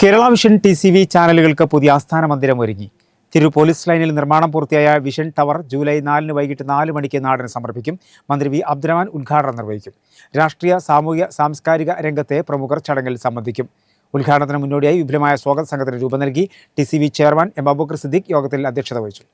Kerala vision T C V ചാനലുകൾക്ക് പുതിയ ആസ്ഥാന മന്ദിരം ഒരുങ്ങി. തിരു പോലീസ് ലൈനിൽ നിർമ്മാണം പൂർത്തിയായ വിഷൻ ടവർ ജൂലൈ നാലിന് വൈകിട്ട് നാല് മണിക്ക് നാടിന് സമർപ്പിക്കും. മന്ത്രി വി അബ്ദുറഹ്മാൻ ഉദ്ഘാടനം നിർവഹിക്കും. രാഷ്ട്രീയ സാമൂഹ്യ സാംസ്കാരിക രംഗത്തെ പ്രമുഖർ ചടങ്ങിൽ സംബന്ധിക്കും. ഉദ്ഘാടനത്തിന് മുന്നോടിയായി വിപുലമായ സ്വാഗത സംഘത്തിന് രൂപം നൽകി T C V chairman M Abubakar Siddique യോഗത്തിൽ അധ്യക്ഷത വഹിച്ചു.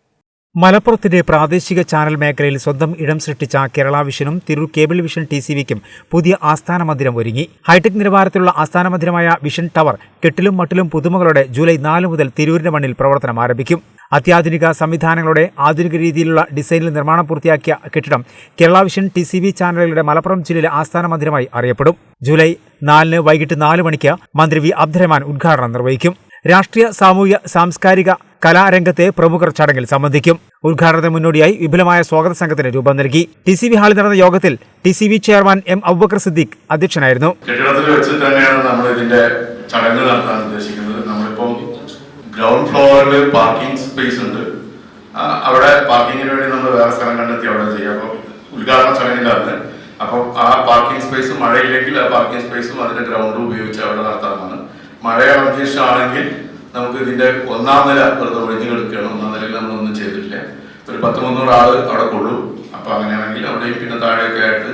മലപ്പുറത്തിന്റെ പ്രാദേശിക ചാനൽ മേഖലയിൽ സ്വന്തം ഇടം സൃഷ്ടിച്ച Kerala വിഷനും Tirur cable vision T C വിക്കും പുതിയ ആസ്ഥാന മന്ദിരം ഒരുങ്ങി. ഹൈടെക് നിലവാരത്തിലുള്ള ആസ്ഥാന മന്ദിരമായ വിഷൻ ടവർ കെട്ടിലും മട്ടിലും പുതുമകളോടെ ജൂലൈ നാല് മുതൽ തിരൂരിന്റെ മണ്ണിൽ പ്രവർത്തനം ആരംഭിക്കും. അത്യാധുനിക സംവിധാനങ്ങളുടെ ആധുനിക രീതിയിലുള്ള ഡിസൈനിൽ നിർമ്മാണം പൂർത്തിയാക്കിയ കെട്ടിടം Kerala vision T C V ചാനലുകളുടെ മലപ്പുറം ജില്ലയിലെ ആസ്ഥാന മന്ദിരമായി അറിയപ്പെടും. ജൂലൈ നാലിന് വൈകിട്ട് നാല് മണിക്ക് മന്ത്രി വി അബ്ദുറഹ്മാൻ ഉദ്ഘാടനം നിർവഹിക്കും. രാഷ്ട്രീയ സാമൂഹ്യ സാംസ്കാരിക കലാരംഗത്തെ പ്രമുഖർ ചടങ്ങിൽ സംബന്ധിക്കും. ഉദ്ഘാടനത്തിന് മുന്നോടിയായി വിപുലമായ സ്വാഗത സംഘത്തിന് രൂപം നൽകി. ടി സി വി ഹാളിൽ നടന്ന യോഗത്തിൽ T C V chairman M Abubakar Siddique അധ്യക്ഷനായിരുന്നു. കെട്ടിടത്തിൽ വെച്ച് നമ്മൾ ഇതിന്റെ ചടങ്ങ് നടത്താൻ ഉദ്ദേശിക്കുന്നത്. നമ്മളിപ്പം ഗ്രൗണ്ട് ഫ്ലോറിൽ പാർക്കിംഗ് സ്പേസ് ഉണ്ട്. അവിടെ പാർക്കിങ്ങിന് വേണ്ടി നമ്മൾ വേറെ സ്ഥലം കണ്ടെത്തി അവിടെ ചെയ്യാം. അപ്പം ഉദ്ഘാടന ചടങ്ങിന്റെ അന്ന് അപ്പം ആ പാർക്കിംഗ് സ്പേസ് മഴയില്ലെങ്കിൽ ആ പാർക്കിംഗ് സ്പേസും അതിന്റെ ഗ്രൗണ്ടും ഉപയോഗിച്ച് അവിടെ നടത്താമെന്നാണ് മഴയുടെ അന്തരീക്ഷമാണെങ്കിൽ നമുക്ക് ഇതിന്റെ ഒന്നാം നില വെറുതെ ഒഴിഞ്ഞു കിടക്കുകയാണ് ഒന്നാം നിലയിൽ നമ്മളൊന്നും ചെയ്തിട്ടില്ല. ഒരു പത്ത് മുന്നൂറ് ആൾ അവിടെ കൊള്ളും. അപ്പൊ അങ്ങനെയാണെങ്കിൽ അവിടെയും പിന്നെ താഴെയൊക്കെ ആയിട്ട്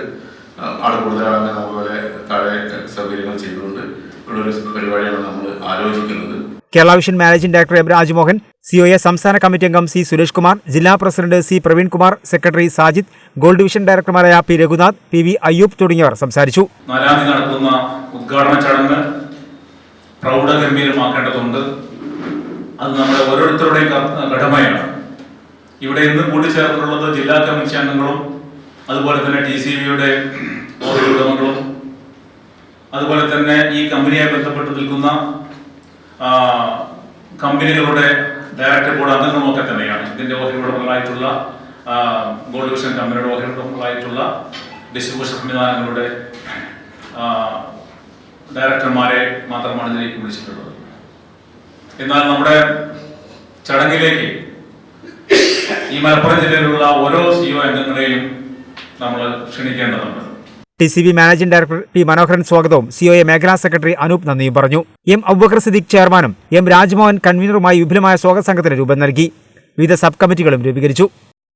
ആൾ കൂടുതലാണെങ്കിൽ അതുപോലെ താഴെ സൗകര്യങ്ങൾ ചെയ്തുകൊണ്ട് ഉള്ളൊരു പരിപാടിയാണ് നമ്മൾ ആലോചിക്കുന്നത്. Kerala vision managing director M Rajmohan C O A സംസ്ഥാന കമ്മിറ്റി അംഗം സി സുരേഷ് കുമാർ ജില്ലാ president C Praveenkumar secretary Sajid gold division ഡയറക്ടർമാരായ P Raghunath P V Ayyub തുടങ്ങിയവർ സംസാരിച്ചു. നാലാം തീയതി നടക്കുന്ന ഉദ്ഘാടന ചടങ്ങ് പ്രൗഢഗംഭീരമാക്കേണ്ടതുണ്ട്. അത് നമ്മുടെ ഓരോരുത്തരുടെയും കടമയാണ്. ഇവിടെ ഇന്ന് കൂട്ടിച്ചേർന്നിട്ടുള്ളത് ജില്ലാ കമ്മിറ്റി അംഗങ്ങളും അതുപോലെ തന്നെ ടി സി ബിയുടെ ഓഹരി ഉടമകളും അതുപോലെ തന്നെ ഈ കമ്പനിയായി ബന്ധപ്പെട്ട് നിൽക്കുന്ന കമ്പനികളുടെ ഡയറക്ടർ ബോർഡ് അംഗങ്ങളുമൊക്കെ തന്നെയാണ്. ഇതിന്റെ ഓഹരി ഉടമകളായിട്ടുള്ള ഗോൾഡ് വിഷൻ കമ്പനിയുടെ ഓഹരി ഉടമകളായിട്ടുള്ള ഡിസ്ട്രിബ്യൂഷൻ സംവിധാനങ്ങളുടെ ഡയറക്ടർമാരെ മാത്രമാണ് ഇതിലേക്ക് വിളിച്ചിട്ടുള്ളത്. എന്നാൽ നമ്മുടെ ചടങ്ങിലേക്ക് ഈ മലപ്പുറം ജില്ലയിലുള്ള ഓരോ സിഒ അംഗങ്ങളെയും നമ്മൾ ക്ഷണിക്കേണ്ടതുണ്ട്. T C B managing director P Manoharan സ്വാഗതവും സിഒഎ എ മേഖലാ സെക്രട്ടറി അനൂപ് നന്ദിയും പറഞ്ഞു. എം അബുബക്കർ സിദ്ദീഖ് ചെയർമാനും എം രാജ്മോഹൻ കൺവീനറുമായി വിപുലമായ സ്വാഗത സംഘത്തിന് രൂപം നൽകി. വിവിധ സബ് കമ്മിറ്റികളും രൂപീകരിച്ചു.